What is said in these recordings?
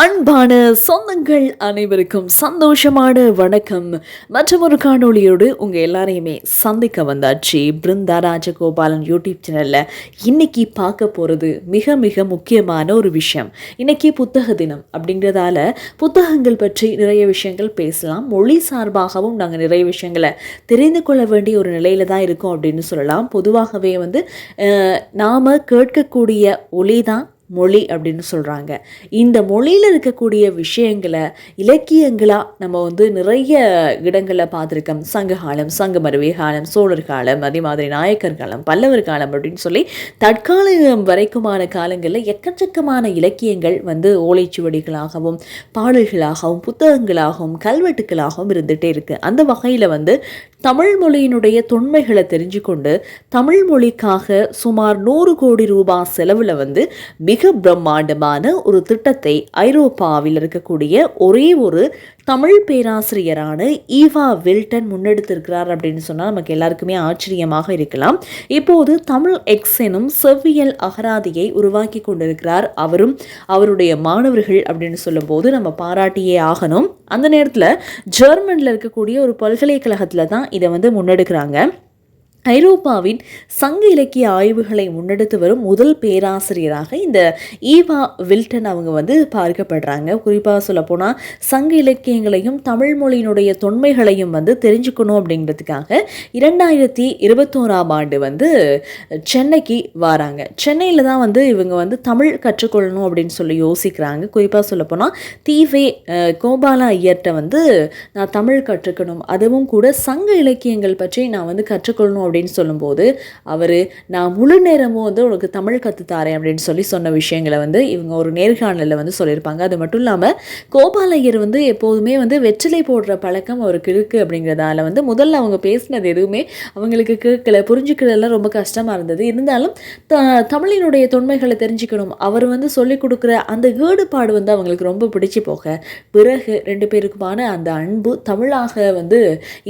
அன்பான சொந்தங்கள் அனைவருக்கும் சந்தோஷமான வணக்கம். மற்றும் ஒரு காணொளியோடு உங்கள் எல்லாரையுமே சந்திக்க வந்தாச்சு. பிருந்தா ராஜகோபாலன் யூடியூப் சேனலில் இன்னைக்கு பார்க்க போகிறது மிக மிக முக்கியமான ஒரு விஷயம். இன்னைக்கு புத்தக தினம் அப்படிங்கிறதால புத்தகங்கள் பற்றி நிறைய விஷயங்கள் பேசலாம். மொழி சார்பாகவும் நாங்கள் நிறைய விஷயங்களை தெரிந்து கொள்ள வேண்டிய ஒரு நிலையில தான் இருக்கோம் அப்படின்னு சொல்லலாம். பொதுவாகவே வந்து நாம் கேட்கக்கூடிய ஒளி தான் மொழி அப்படின்னு சொல்கிறாங்க இந்த மொழியில் இருக்கக்கூடிய விஷயங்களை இலக்கியங்களாக நம்ம வந்து நிறைய இடங்களில் பார்த்துருக்கோம். சங்ககாலம் சங்கமருவி காலம் சோழர் காலம் அதே மாதிரி நாயக்கர் காலம் பல்லவர் காலம் அப்படின்னு சொல்லி தற்காலம் வரைக்குமான காலங்களில் எக்கச்சக்கமான இலக்கியங்கள் வந்து ஓலைச்சுவடிகளாகவும் பாடல்களாகவும் புத்தகங்களாகவும் கல்வெட்டுகளாகவும் இருந்துகிட்டே இருக்குது அந்த வகையில் வந்து தமிழ் மொழியினுடைய தொன்மைகளை தெரிஞ்சு கொண்டு தமிழ் மொழிக்காக சுமார் நூறு கோடி ரூபாய் செலவில் வந்து மிக மிக பிரம்மாண்டமான ஒரு திட்டத்தை ஐரோப்பாவில் இருக்கக்கூடிய ஒரே ஒரு தமிழ் பேராசிரியரான ஈவா வில்டன் முன்னெடுத்திருக்கிறார் அப்படின்னு சொன்னால் நமக்கு எல்லாருக்குமே ஆச்சரியமாக இருக்கலாம். இப்போது தமிழ் எக்ஸ் எனும் செவ்வியல் அகராதியை உருவாக்கி கொண்டிருக்கிறார் அவரும். அவருடைய மாணவர்கள் அப்படின்னு சொல்லும்போது நம்ம பாராட்டியே ஆகணும். அந்த நேரத்தில் ஜெர்மனில் இருக்கக்கூடிய ஒரு பல்கலைக்கழகத்தில் தான் இதை வந்து முன்னெடுக்கிறாங்க. ஐரோப்பாவின் சங்க இலக்கிய ஆய்வுகளை முன்னெடுத்து வரும் முதல் பேராசிரியராக இந்த ஈவா வில்டன் அவங்க வந்து பார்க்கப்படுறாங்க. குறிப்பாக சொல்லப்போனால் சங்க இலக்கியங்களையும் தமிழ் மொழியினுடைய தொன்மைகளையும் வந்து தெரிஞ்சுக்கணும் அப்படிங்கிறதுக்காக இரண்டாயிரத்தி இருபத்தோராம் ஆண்டு வந்து சென்னைக்கு வராங்க. சென்னையில் தான் வந்து இவங்க வந்து தமிழ் கற்றுக்கொள்ளணும் அப்படின்னு சொல்லி யோசிக்கிறாங்க. குறிப்பாக சொல்லப்போனால் தீவே கோபால ஐயர்கிட்ட வந்து நான் தமிழ் கற்றுக்கணும். அதுவும் கூட சங்க இலக்கியங்கள் பற்றி நான் வந்து கற்றுக்கொள்ளணும் அப்படின்னு அப்படின்னு சொல்லும்போது அவர் நான் முழு நேரமும் வந்து உனக்கு தமிழ் கற்றுத்தாரேன் அப்படின்னு சொல்லி சொன்ன விஷயங்களை வந்து இவங்க ஒரு நேர்காணலில் வந்து சொல்லியிருப்பாங்க. அது மட்டும் இல்லாமல் கோபாலையர் வந்து எப்போதுமே வந்து வெற்றிலை போடுற பழக்கம் அவருக்கு இருக்குது அப்படிங்கிறதால வந்து முதல்ல அவங்க பேசினது எதுவுமே அவங்களுக்கு கேட்கல புரிஞ்சுக்கிறதெல்லாம் ரொம்ப கஷ்டமாக இருந்தது. இருந்தாலும் த தமிழினுடைய தொன்மைகளை தெரிஞ்சுக்கணும். அவர் வந்து சொல்லிக் கொடுக்குற அந்த ஈடுபாடு வந்து அவங்களுக்கு ரொம்ப பிடிச்சி போக பிறகு ரெண்டு பேருக்குமான அந்த அன்பு தமிழாக வந்து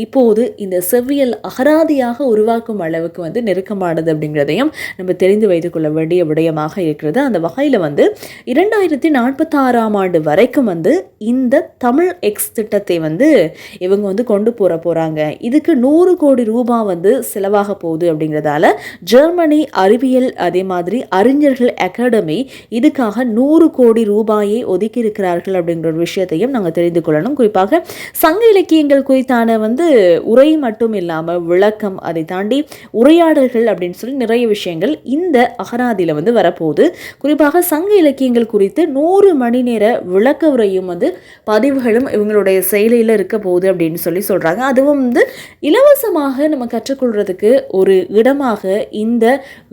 இப்போது இந்த செவ்வியல் அகராதியாக உருவாக்கும் அளவுக்கு வந்து நெருக்கமானது அப்படிங்கிறதையும் நம்ம தெரிந்து வைத்துக்கொள்ள வேண்டிய விடயமாக இருக்கிறது. அந்த வகையில் வந்து இரண்டாயிரத்தி நாற்பத்தாறாம் ஆண்டு வரைக்கும் வந்து இந்த தமிழ் எக்ஸ் திட்டத்தை வந்து இவங்க வந்து கொண்டு போகிற போகிறாங்க இதுக்கு நூறு கோடி ரூபாய் வந்து செலவாக போகுது அப்படிங்கிறதால ஜெர்மனி அறிவியல் அதே மாதிரி அறிஞர்கள் அகாடமி இதுக்காக நூறு கோடி ரூபாயை ஒதுக்கி இருக்கிறார்கள் அப்படிங்கிற ஒரு விஷயத்தையும் நாங்கள் தெரிந்து கொள்ளணும். குறிப்பாக சங்க இலக்கியங்கள் குறித்தான வந்து உரை மட்டும் இல்லாமல் விளக்கம் அதை தாண்டி உரையாடல்கள் அப்படின்னு சொல்லி நிறைய விஷயங்கள் இந்த அகராதியில் வந்து வரப்போகுது. குறிப்பாக சங்க இலக்கியங்கள் குறித்து நூறு மணி நேர விளக்க உரையும் வந்து பதிவுகளும் இவங்களுடைய செயலியில் இருக்க போகுது அப்படின்னு சொல்லி சொல்கிறாங்க அதுவும் வந்து இலவசமாக நம்ம கற்றுக்கொள்றதுக்கு ஒரு இடமாக இந்த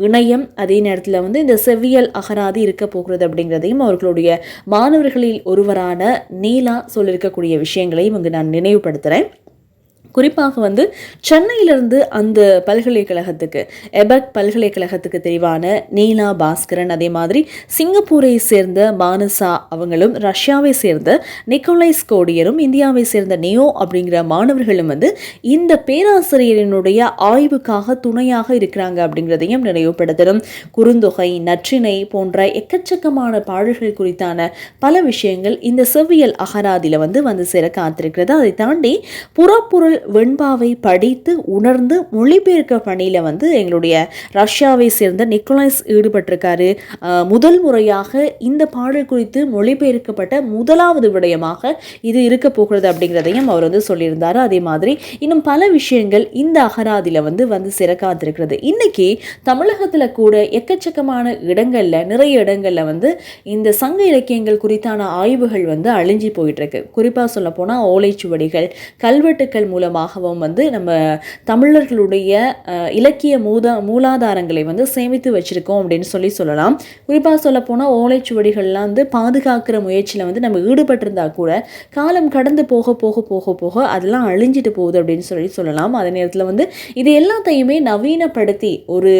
இணையம் அதே நேரத்தில் வந்து இந்த செவ்வியல் அகராதி இருக்க போகிறது அப்படிங்கிறதையும் அவர்களுடைய மாணவர்களில் ஒருவரான நீலா சொல்லியிருக்கக்கூடிய விஷயங்களையும் இங்கு நான் நினைவுபடுத்துகிறேன் குறிப்பாக வந்து சென்னையிலிருந்து அந்த பல்கலைக்கழகத்துக்கு எபக் பல்கலைக்கழகத்துக்கு தெரிவான நீலா பாஸ்கரன் அதே மாதிரி சிங்கப்பூரை சேர்ந்த மானசா அவங்களும் ரஷ்யாவை சேர்ந்த நிக்கோலைஸ் கோடியரும் இந்தியாவை சேர்ந்த நியோ அப்படிங்கிற மாணவர்களும் வந்து இந்த பேராசிரியரினுடைய ஆய்வுக்காக துணையாக இருக்கிறாங்க அப்படிங்கிறதையும் நினைவுபடுத்தணும். குறுந்தொகை நற்றிணை போன்ற எக்கச்சக்கமான பாடல்கள் குறித்தான பல விஷயங்கள் இந்த செவ்வியல் அகராதியில் வந்து வந்து சேர காத்திருக்கிறது. அதை தாண்டி புறப்பொருள் வெண்பாவை படித்து உணர்ந்து மொழிபெயர்க்க பணியில் வந்து எங்களுடைய ரஷ்யாவை சேர்ந்த நிக்கோலைஸ் ஈடுபட்டிருக்காரு. முதல் முறையாக இந்த பாடல் குறித்து மொழிபெயர்க்கப்பட்ட முதலாவது விடயமாக இது இருக்க போகிறது அப்படிங்கிறதையும் அவர் வந்து சொல்லியிருந்தார். அதே மாதிரி இன்னும் பல விஷயங்கள் இந்த அகராதியில் வந்து வந்து சிறக்காத்திருக்கிறது இன்னைக்கு தமிழகத்தில் கூட எக்கச்சக்கமான இடங்களில் நிறைய இடங்களில் வந்து இந்த சங்க இலக்கியங்கள் குறித்தான ஆய்வுகள் வந்து அழிஞ்சு போயிட்டு இருக்கு. குறிப்பாக சொல்ல போனால் ஓலைச்சுவடிகள் கல்வெட்டுக்கள் மூலமாகவும் வந்து நம்ம தமிழர்களுடைய இலக்கிய மூத மூலாதாரங்களை வந்து சேமித்து வச்சிருக்கோம் அப்படின்னு சொல்லி சொல்லலாம். குறிப்பாக சொல்லப்போனால் ஓலைச்சுவடிகள்லாம் வந்து பாதுகாக்கிற முயற்சியில் வந்து நம்ம ஈடுபட்டிருந்தா கூட காலம் கடந்து போக போக போக போக அதெல்லாம் அழிஞ்சிட்டு போகுது அப்படின்னு சொல்லி சொல்லலாம். அதே நேரத்தில் வந்து இது எல்லாத்தையுமே நவீனப்படுத்தி ஒரு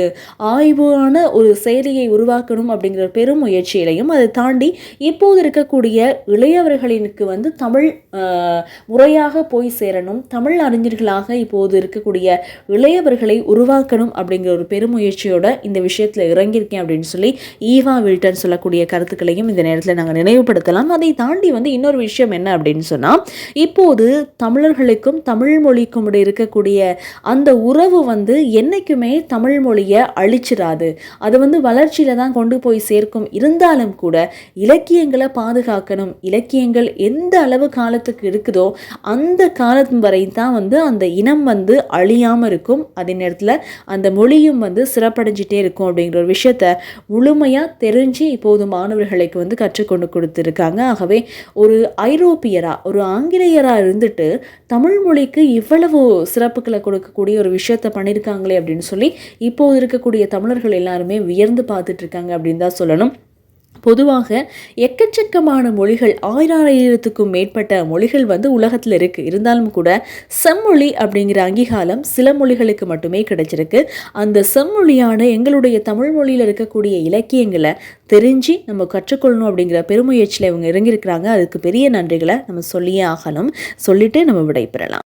ஆய்வான ஒரு செயலியை உருவாக்கணும் அப்படிங்கிற பெரும் முயற்சியிலையும் அதை தாண்டி இப்போது இருக்கக்கூடிய இளையவர்களுக்கு வந்து தமிழ் முறையாக போய் சேரணும் தமிழ் தமிழ் அறிஞர்களாக இப்போது இருக்கக்கூடிய இளையவர்களை உருவாக்கணும் அப்படிங்கிற ஒரு பெருமுயற்சியோட இந்த விஷயத்தில் இறங்கியிருக்கேன் அப்படின்னு சொல்லி ஈவா வில்டன் சொல்லக்கூடிய கருத்துக்களையும் இந்த நேரத்தில் நாங்கள் நினைவுபடுத்தலாம். அதை தாண்டி வந்து இன்னொரு விஷயம் என்ன அப்படின்னு சொன்னால் இப்போது தமிழர்களுக்கும் தமிழ் மொழிக்கும் இருக்கக்கூடிய அந்த உறவு வந்து என்றைக்குமே தமிழ் மொழியை அழிச்சிடாது அது வந்து வளர்ச்சியில் தான் கொண்டு போய் சேர்க்கும். இருந்தாலும் கூட இலக்கியங்களை பாதுகாக்கணும். இலக்கியங்கள் எந்த அளவு காலத்துக்கு இருக்குதோ அந்த காலம் வரை தான் வந்து அந்த இனம் வந்து அழியாமல் இருக்கும். அதே நேரத்தில் அந்த மொழியும் வந்து சிறப்படைஞ்சிட்டே இருக்கும் அப்படிங்கிற ஒரு விஷயத்த முழுமையாக தெரிஞ்சு இப்போது மாணவர்களுக்கு வந்து கற்றுக்கொண்டு கொடுத்துருக்காங்க. ஆகவே ஒரு ஐரோப்பியராக ஒரு ஆங்கிலேயராக இருந்துட்டு தமிழ் மொழிக்கு இவ்வளவு சிறப்புகளை கொடுக்கக்கூடிய ஒரு விஷயத்த பண்ணியிருக்காங்களே அப்படின்னு சொல்லி இப்போது இருக்கக்கூடிய தமிழர்கள் எல்லாருமே வியர்ந்து பார்த்துட்ருக்காங்க அப்படின்னு தான் சொல்லணும். பொதுவாக எக்கச்சக்கமான மொழிகள் ஆயிராயிரத்துக்கும் மேற்பட்ட மொழிகள் வந்து உலகத்தில் இருக்குது இருந்தாலும் கூட செம்மொழி அப்படிங்கிற அங்கீகாரம் சில மொழிகளுக்கு மட்டுமே கிடைச்சிருக்கு. அந்த செம்மொழியான எங்களுடைய தமிழ் மொழியில் இருக்கக்கூடிய இலக்கியங்களை தெரிஞ்சு நம்ம கற்றுக்கொள்ளணும் அப்படிங்கிற பெருமுயற்சியில் இவங்க இறங்கியிருக்கிறாங்க. அதுக்கு பெரிய நன்றிகளை நம்ம சொல்லியே ஆகணும். சொல்லிட்டு நம்ம விடைபெறலாம்.